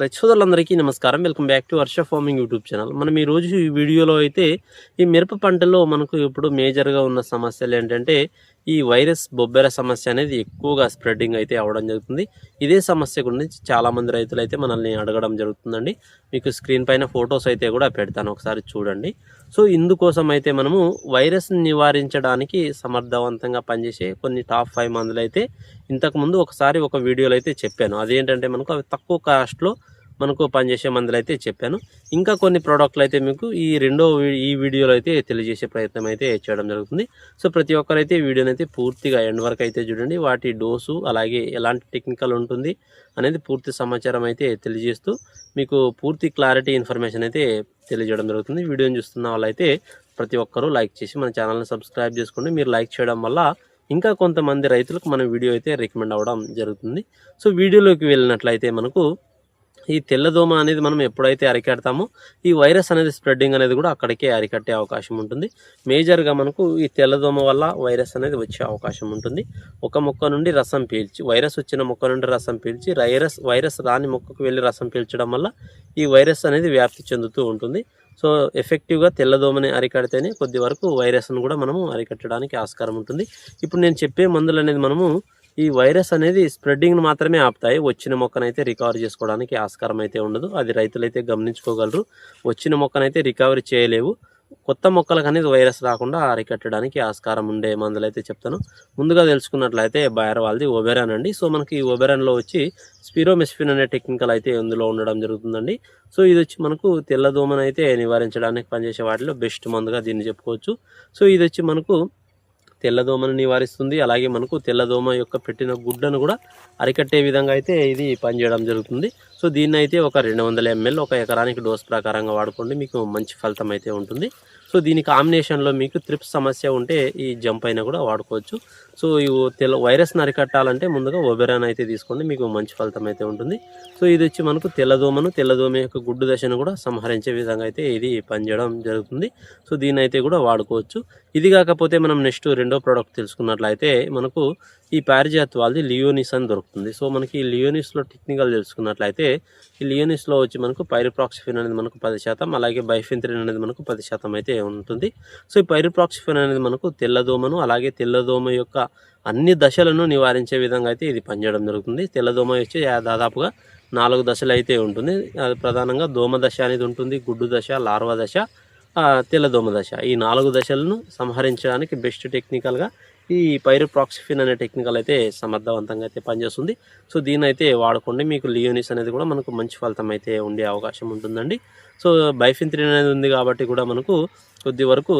రైతు సోదరులందరికీ నమస్కారం. Welcome back to Varsha farming YouTube channel. మనం ఈ రోజు ఈ వీడియోలో అయితే ఈ మిరప పంటలో మనకు ఇప్పుడు మేజర్గా ఉన్న సమస్యలు ఏంటంటే ఈ వైరస్ బొబ్బెర సమస్య అనేది ఎక్కువగా స్ప్రెడ్డింగ్ అయితే అవ్వడం జరుగుతుంది. ఇదే సమస్య గురించి చాలామంది రైతులు అయితే మనల్ని అడగడం జరుగుతుందండి. మీకు స్క్రీన్ పైన ఫొటోస్ అయితే కూడా పెడతాను ఒకసారి చూడండి. సో ఇందుకోసం అయితే మనము వైరస్ని నివారించడానికి సమర్థవంతంగా పనిచేసే కొన్ని టాప్ ఫైవ్ మందులు అయితే ఇంతకుముందు ఒకసారి ఒక వీడియోలో అయితే చెప్పాను. అదేంటంటే మనకు అవి తక్కువ కాస్ట్లో మనకు పనిచేసే మందులు అయితే చెప్పాను. ఇంకా కొన్ని ప్రోడక్ట్లు అయితే మీకు ఈ రెండో వీ- ఈ వీడియోలో అయితే తెలియజేసే ప్రయత్నం అయితే చేయడం జరుగుతుంది. సో ప్రతి ఒక్కరైతే ఈ వీడియోని అయితే పూర్తిగా ఎండ్ వరకు అయితే చూడండి. వాటి డోసు అలాగే ఎలాంటి టెక్నికల్ ఉంటుంది అనేది పూర్తి సమాచారం అయితే తెలియజేస్తూ మీకు పూర్తి క్లారిటీ ఇన్ఫర్మేషన్ అయితే తెలియజేయడం జరుగుతుంది. వీడియోని చూస్తున్న వాళ్ళైతే ప్రతి ఒక్కరూ లైక్ చేసి మన ఛానల్ని సబ్స్క్రైబ్ చేసుకోండి. మీరు లైక్ చేయడం వల్ల ఇంకా కొంతమంది రైతులకు మన వీడియో అయితే రికమెండ్ అవ్వడం జరుగుతుంది. సో వీడియోలోకి వెళ్ళినట్లయితే మనకు ఈ తెల్లదోమ అనేది మనం ఎప్పుడైతే అరికడతామో ఈ వైరస్ అనేది స్ప్రెడ్డింగ్ అనేది కూడా అక్కడికే అరికట్టే అవకాశం ఉంటుంది. మేజర్గా మనకు ఈ తెల్లదోమ వల్ల వైరస్ అనేది వచ్చే అవకాశం ఉంటుంది. ఒక మొక్క నుండి రసం పీల్చి వైరస్ వచ్చిన మొక్క నుండి రసం పీల్చి వైరస్ వైరస్ రాని మొక్కకు వెళ్ళి రసం పీల్చడం వల్ల ఈ వైరస్ అనేది వ్యాప్తి చెందుతూ ఉంటుంది. సో ఎఫెక్టివ్గా తెల్లదోమని అరికడితేనే కొద్ది వరకు వైరస్ను కూడా మనము అరికట్టడానికి ఆస్కారం ఉంటుంది. ఇప్పుడు నేను చెప్పే మందులు అనేది మనము ఈ వైరస్ అనేది స్ప్రెడ్డింగ్ను మాత్రమే ఆపుతాయి. వచ్చిన మొక్కనైతే రికవర్ చేసుకోవడానికి ఆస్కారం అయితే ఉండదు. అది రైతులైతే గమనించుకోగలరు. వచ్చిన మొక్కనైతే రికవరీ చేయలేవు. కొత్త మొక్కలకు అనేది వైరస్ రాకుండా అరికట్టడానికి ఆస్కారం ఉండే మందులు అయితే చెప్తాను. ముందుగా తెలుసుకున్నట్లయితే బయర్ వాళ్ళది ఒబెరాన్ అండి. సో మనకి ఈ ఒబెరాన్లో వచ్చి స్పిరోమెస్ఫిన్ అనే టెక్నికల్ అయితే ఇందులో ఉండడం జరుగుతుందండి. సో ఇది వచ్చి మనకు తెల్లదోమను అయితే నివారించడానికి పనిచేసే వాటిలో బెస్ట్ మందుగా దీన్ని చెప్పుకోవచ్చు. సో ఇది వచ్చి మనకు తెల్లదోమను నివారిస్తుంది. అలాగే మనకు తెల్లదోమ యొక్క పెట్టిన గుడ్డను కూడా అరికట్టే విధంగా అయితే ఇది పనిచేయడం జరుగుతుంది. సో దీన్ని అయితే ఒక రెండు వందల ఎంఎల్ ఒక ఎకరానికి డోస్ ప్రకారంగా వాడుకోండి. మీకు మంచి ఫలితం అయితే ఉంటుంది. సో దీని కాంబినేషన్లో మీకు త్రిప్స్ సమస్య ఉంటే ఈ జంప్ అయినా కూడా వాడుకోవచ్చు. సో ఈ తెల్ల వైరస్ని అరికట్టాలంటే ముందుగా ఒబెరాన్ అయితే తీసుకోండి. మీకు మంచి ఫలితం అయితే ఉంటుంది. సో ఇది వచ్చి మనకు తెల్లదోమను తెల్లదోమ యొక్క గుడ్డు దశను కూడా సంహరించే విధంగా అయితే ఇది పనిచేయడం జరుగుతుంది. సో దీన్ని అయితే కూడా వాడుకోవచ్చు. ఇది కాకపోతే మనం నెక్స్ట్ రెండో ప్రోడక్ట్ తెలుసుకున్నట్లయితే మనకు ఈ పారిజాత్ వాళ్ళది లియోనిస్ అని దొరుకుతుంది. సో మనకి ఈ లియోనిస్లో టెక్నికల్ తెలుసుకున్నట్లయితే ఈ లియోనిస్లో వచ్చి మనకు పైరిప్రాక్సిఫిన్ అనేది మనకు పది శాతం అలాగే బైఫింత్రిన్ అనేది మనకు పది శాతం అయితే ఉంటుంది. సో ఈ పైరిప్రాక్సిఫిన్ అనేది మనకు తెల్లదోమను అలాగే తెల్లదోమ యొక్క అన్ని దశలను నివారించే విధంగా అయితే ఇది పనిచేయడం జరుగుతుంది. తెల్లదోమ వచ్చి దాదాపుగా నాలుగు దశలు అయితే ఉంటుంది. అది ప్రధానంగా దోమ దశ అనేది ఉంటుంది గుడ్డు దశ లార్వా దశ తెల్లదోమ దశ. ఈ నాలుగు దశలను సంహరించడానికి బెస్ట్ టెక్నికల్గా ఈ పైరోప్రాక్సిఫిన్ అనే టెక్నికల్ అయితే సమర్థవంతంగా అయితే పనిచేస్తుంది. సో దీని అయితే వాడుకోండి. మీకు లియోనిస్ అనేది కూడా మనకు మంచి ఫలితం అయితే ఉండే అవకాశం ఉంటుందండి. సో బైఫిన్త్రిన్ అనేది ఉంది కాబట్టి కూడా మనకు కొద్ది వరకు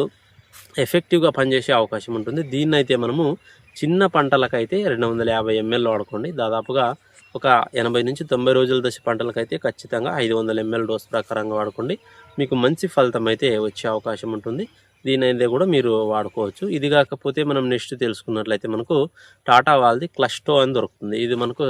ఎఫెక్టివ్గా పనిచేసే అవకాశం ఉంటుంది. దీన్ని అయితే మనము చిన్న పంటలకైతే రెండు వందల యాభై ఎంఎల్ వాడుకోండి. దాదాపుగా ఒక ఎనభై నుంచి తొంభై రోజుల దశ పంటలకైతే ఖచ్చితంగా ఐదు వందల ఎంఎల్ డోస్ ప్రకారంగా వాడుకోండి. మీకు మంచి ఫలితం అయితే వచ్చే అవకాశం ఉంటుంది. దీని అయితే కూడా మీరు వాడుకోవచ్చు. ఇది కాకపోతే మనం నెక్స్ట్ తెలుసుకున్నట్లయితే మనకు టాటా వాళ్ళది క్లస్టో అని దొరుకుతుంది. ఇది మనకు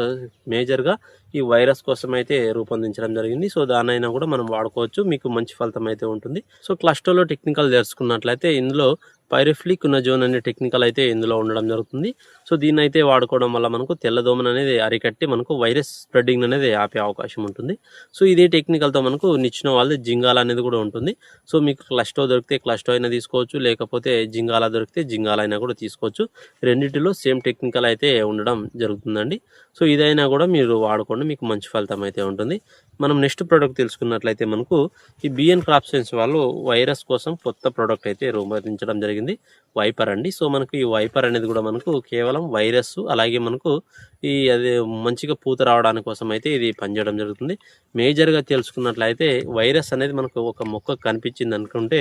మేజర్గా ఈ వైరస్ కోసం అయితే రూపొందించడం జరిగింది. సో దానైనా కూడా మనం వాడుకోవచ్చు. మీకు మంచి ఫలితం అయితే ఉంటుంది. సో క్లస్టోలో టెక్నికల్ తెలుసుకున్నట్లయితే ఇందులో పైరిఫ్లిక్ జోన్ అనే టెక్నికల్ అయితే ఇందులో ఉండడం జరుగుతుంది. సో దీన్ని అయితే వాడుకోవడం వల్ల మనకు తెల్లదోమను అనేది అరికట్టి మనకు వైరస్ స్ప్రెడ్డింగ్ అనేది ఆపే అవకాశం ఉంటుంది. సో ఇదే టెక్నికల్తో మనకు నిచ్చిన వాళ్ళది జింగాల అనేది కూడా ఉంటుంది. సో మీకు క్లస్టో దొరికితే క్లస్టో అయినా తీసుకోవచ్చు లేకపోతే జింగాల దొరికితే జింగాల అయినా కూడా తీసుకోవచ్చు. రెండింటిలో సేమ్ టెక్నికల్ అయితే ఉండడం జరుగుతుందండి. సో ఇదైనా కూడా మీరు వాడుకోండి మీకు మంచి ఫలితం అయితే ఉంటుంది. మనం నెక్స్ట్ ప్రోడక్ట్ తెలుసుకున్నట్లయితే మనకు ఈ బిఎన్ క్రాప్ సైన్స్ వాళ్ళు వైరస్ కోసం కొత్త ప్రోడక్ట్ అయితే రూపొందించడం జరిగింది. వైపర్ అండి. సో మనకు ఈ వైపర్ అనేది కూడా మనకు కేవలం వైరస్ అలాగే మనకు ఈ అది మంచిగా పూత రావడానికి కోసం అయితే ఇది పనిచేయడం జరుగుతుంది. మేజర్గా తెలుసుకున్నట్లయితే వైరస్ అనేది మనకు ఒక మొక్క కనిపించింది అనుకుంటే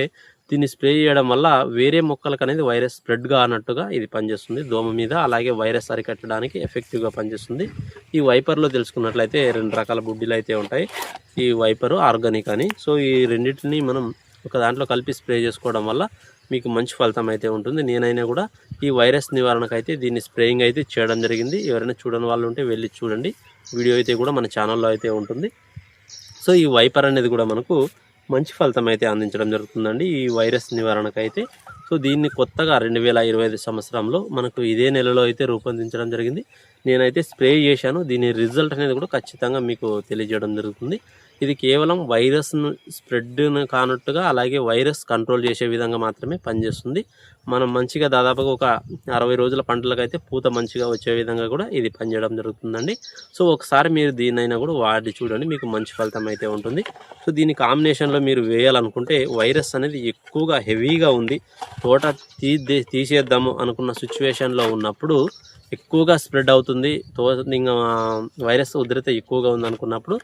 దీన్ని స్ప్రే చేయడం వల్ల వేరే మొక్కలకు అనేది వైరస్ స్ప్రెడ్గా అన్నట్టుగా ఇది పనిచేస్తుంది. దోమ మీద అలాగే వైరస్ అరికట్టడానికి ఎఫెక్టివ్గా పనిచేస్తుంది. ఈ వైపర్లో తెలుసుకున్నట్లయితే రెండు రకాల బుడ్డీలు అయితే ఉంటాయి. ఈ వైపరు ఆర్గానిక్ అని. సో ఈ రెండింటిని మనం ఒక దాంట్లో కలిపి స్ప్రే చేసుకోవడం వల్ల మీకు మంచి ఫలితం అయితే ఉంటుంది. నేనైనా కూడా ఈ వైరస్ నివారణకు అయితే దీన్ని స్ప్రేయింగ్ అయితే చేయడం జరిగింది. ఎవరైనా చూడని వాళ్ళు ఉంటే వెళ్ళి చూడండి. వీడియో అయితే కూడా మన ఛానల్లో అయితే ఉంటుంది. సో ఈ వైపర్ అనేది కూడా మనకు మంచి ఫలితం అయితే అందించడం జరుగుతుందండి ఈ వైరస్ నివారణకు అయితే సో దీన్ని కొత్తగా రెండు వేల ఇరవై ఐదు సంవత్సరంలో మనకు ఇదే నెలలో అయితే రూపొందించడం జరిగింది. నేనైతే స్ప్రే చేశాను. దీని రిజల్ట్ అనేది కూడా ఖచ్చితంగా మీకు తెలియజేయడం జరుగుతుంది. ఇది కేవలం వైరస్ను స్ప్రెడ్ను కానట్టుగా అలాగే వైరస్ కంట్రోల్ చేసే విధంగా మాత్రమే పనిచేస్తుంది. మనం మంచిగా దాదాపుగా ఒక అరవై రోజుల పంటలకైతే పూత మంచిగా వచ్చే విధంగా కూడా ఇది పనిచేయడం జరుగుతుందండి. సో ఒకసారి మీరు దీనైనా కూడా వాడి చూడండి మీకు మంచి ఫలితం అయితే ఉంటుంది. సో దీని కాంబినేషన్లో మీరు వేయాలనుకుంటే వైరస్ అనేది ఎక్కువగా హెవీగా ఉంది. తోట తీ తీసేద్దాము అనుకున్న సిచ్యువేషన్లో ఉన్నప్పుడు ఎక్కువగా స్ప్రెడ్ అవుతుంది. తో ఇంకా వైరస్ ఉధృత ఎక్కువగా ఉందనుకున్నప్పుడు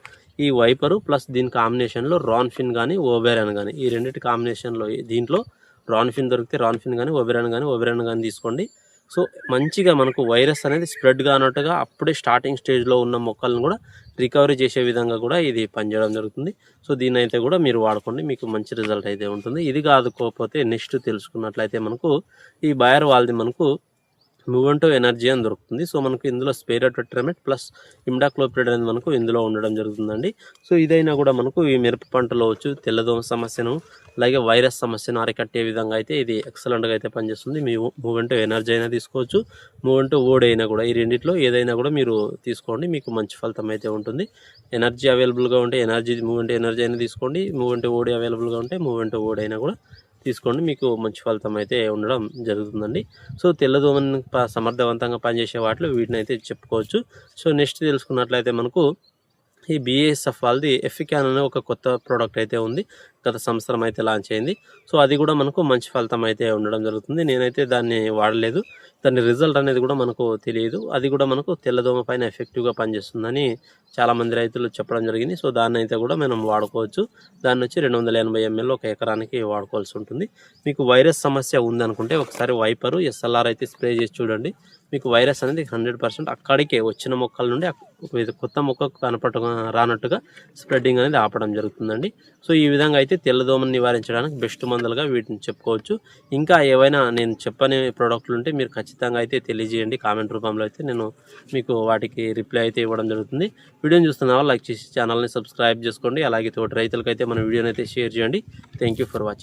ఈ వైపరు ప్లస్ దీని కాంబినేషన్లో రాన్ఫిన్ కానీ ఓబెరాన్ కానీ ఈ రెండింటి కాంబినేషన్లో దీంట్లో రాన్ఫిన్ దొరికితే రాన్ఫిన్ కానీ ఓబెరాన్ కానీ ఓబెరాన్ కానీ తీసుకోండి. సో మంచిగా మనకు వైరస్ అనేది స్ప్రెడ్ కానట్టుగా అప్పుడే స్టార్టింగ్ స్టేజ్లో ఉన్న మొక్కలను కూడా రికవరీ చేసే విధంగా కూడా ఇది పనిచేయడం జరుగుతుంది. సో దీన్ని అయితే కూడా మీరు వాడుకోండి. మీకు మంచి రిజల్ట్ అయితే ఉంటుంది. ఇది కాదుకోకపోతే నెక్స్ట్ తెలుసుకున్నట్లయితే మనకు ఈ బయర్ వాళ్ళది మనకు మూవెంటో ఎనర్జీ అని దొరుకుతుంది. సో మనకు ఇందులో స్పేరటోట్రమెట్ ప్లస్ ఇమ్డాక్లోప్రిడ్ అనేది మనకు ఇందులో ఉండడం జరుగుతుందండి. సో ఇదైనా కూడా మనకు ఈ మిరప పంటలో వచ్చు తెల్లదోమ సమస్యను అలాగే వైరస్ సమస్యను అరికట్టే విధంగా అయితే ఇది ఎక్సలెంట్గా అయితే పనిచేస్తుంది. మీ మూమెంట్ ఎనర్జీ అయినా తీసుకోవచ్చు. మూమెంట్ ఓడి అయినా కూడా ఈ రెండిట్లో ఏదైనా కూడా మీరు తీసుకోండి. మీకు మంచి ఫలితం అయితే ఉంటుంది. ఎనర్జీ అవైలబుల్గా ఉంటే ఎనర్జీ మూమెంట్ ఎనర్జీ అయినా తీసుకోండి. మూమెంట్ ఓడి అవైలబుల్గా ఉంటే మూమెంట్ ఓడి అయినా కూడా తీసుకోండి. మీకు మంచి ఫలితం అయితే ఉండడం జరుగుతుందండి. సో తెల్లదోమని సమర్థవంతంగా పనిచేసే వాటిలో వీటిని అయితే చెప్పుకోవచ్చు. సో నెక్స్ట్ తెలుసుకున్నట్లయితే మనకు ఈ బీఏఎస్ఎఫ్ వాళ్ళది ఎఫికాన్ అనే ఒక కొత్త ప్రోడక్ట్ అయితే ఉంది. గత సంవత్సరం అయితే లాంచ్ అయింది. సో అది కూడా మనకు మంచి ఫలితం అయితే ఉండడం జరుగుతుంది. నేనైతే దాన్ని వాడలేదు. దాని రిజల్ట్ అనేది కూడా మనకు తెలియదు. అది కూడా మనకు తెల్లదోమ పైన ఎఫెక్టివ్గా పనిచేస్తుందని చాలామంది రైతులు చెప్పడం జరిగింది. సో దాన్ని అయితే కూడా మనం వాడుకోవచ్చు. దాన్ని వచ్చి రెండు వందల ఎనభై ఎంఎల్ ఒక ఎకరానికి వాడుకోవాల్సి ఉంటుంది. మీకు వైరస్ సమస్య ఉందనుకుంటే ఒకసారి వైపరు ఎస్ఎల్ఆర్ అయితే స్ప్రే చేసి చూడండి. మీకు వైరస్ అనేది హండ్రెడ్ పర్సెంట్ అక్కడికే వచ్చిన మొక్కల నుండి కొత్త మొక్కకు కనపడ రానట్టుగా స్ప్రెడ్డింగ్ అనేది ఆపడం జరుగుతుందండి. సో ఈ విధంగా అయితే తెల్లదోమని నివారించడానికి బెస్ట్ మందులుగా వీటిని చెప్పుకోవచ్చు. ఇంకా ఏవైనా నేను చెప్పని ప్రోడక్ట్లు ఉంటే మీరు ఖచ్చితంగా అయితే తెలియజేయండి. కామెంట్ రూపంలో అయితే నేను మీకు వాటికి రిప్లై అయితే ఇవ్వడం జరుగుతుంది. వీడియోని చూస్తున్న వాళ్ళు లైక్ చేసి ఛానల్ని సబ్స్క్రైబ్ చేసుకోండి. అలాగే తోటి రైతులకైతే మన వీడియోని అయితే షేర్ చేయండి. Thank you for watching